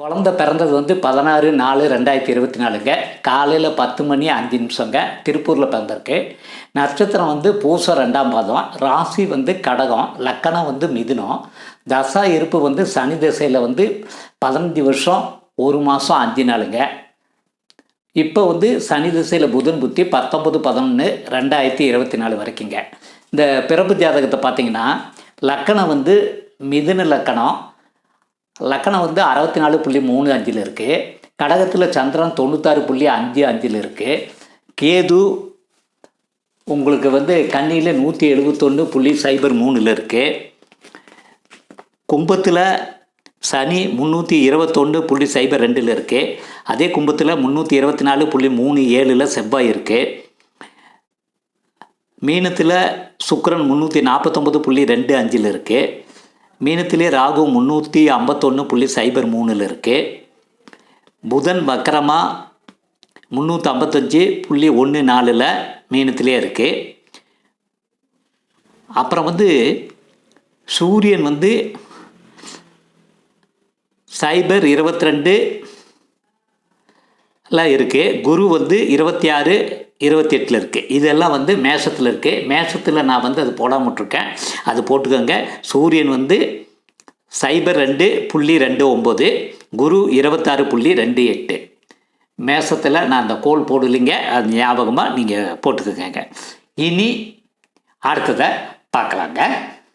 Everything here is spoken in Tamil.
குழந்த பிறந்தது வந்து பதினாறு நாலு ரெண்டாயிரத்தி இருபத்தி நாலுங்க. காலையில் பத்து மணி அஞ்சு நிமிஷங்க. திருப்பூரில் பிறந்திருக்கு. நட்சத்திரம் வந்து பூசம் ரெண்டாம் பாதம். ராசி வந்து கடகம். லக்கணம் வந்து மிதுனம். தசா இருப்பு வந்து சனி திசையில் வந்து பதினஞ்சு வருஷம் ஒரு மாதம் அஞ்சு நாளுங்க. இப்போ வந்து சனி திசையில் புதன் புத்தி பத்தொம்பது பதினொன்று ரெண்டாயிரத்தி இருபத்தி நாலு வரைக்குங்க. இந்த பிறப்பு ஜாதகத்தை பார்த்தீங்கன்னா லக்கணம் வந்து மிதுன லக்கணம். லக்கணம் வந்து அறுபத்தி நாலு புள்ளி மூணு அஞ்சில் இருக்குது கடகத்தில் சந்திரன் தொண்ணூத்தாறு புள்ளி அஞ்சு அஞ்சில் இருக்குது கேது உங்களுக்கு வந்து கண்ணியில் நூற்றி எழுபத்தொன்று புள்ளி சைபர் மூணில் இருக்குது கும்பத்தில் சனி முந்நூற்றி இருபத்தொன்று புள்ளி சைபர் ரெண்டில் இருக்குது அதே கும்பத்தில் முந்நூற்றி இருபத்தி நாலு புள்ளி மூணு ஏழில் செவ்வாய் இருக்குது மீனத்தில் சுக்கரன் முந்நூற்றி நாற்பத்தொம்பது புள்ளி ரெண்டு அஞ்சில் இருக்குது மீனத்திலே ராகு முந்நூற்றி ஐம்பத்தொன்று புள்ளி சைபர் மூணில் இருக்குது புதன் வக்கரமாக முந்நூற்றி ஐம்பத்தஞ்சு புள்ளி ஒன்று நாலில் மீனத்திலே இருக்குது அப்புறம் வந்து சூரியன் வந்து சைபர் இருபத்தி ரெண்டு இருக்குது குரு வந்து இருபத்தி ஆறு இருபத்தி எட்டில் இருக்குது இதெல்லாம் வந்து மேஷத்தில் இருக்குது மேஷத்தில் நான் வந்து அது போடாமட்டிருக்கேன். அது போட்டுக்கோங்க. சூரியன் வந்து சைபர் ரெண்டு புள்ளி ரெண்டு ஒம்பது குரு இருபத்தாறு புள்ளி ரெண்டு எட்டு. மேசத்தில் நான் அந்த கோல் போடலைங்க. அது ஞாபகமாக நீங்கள் போட்டுக்கோங்க. இனி அடுத்ததை பார்க்கலாங்க.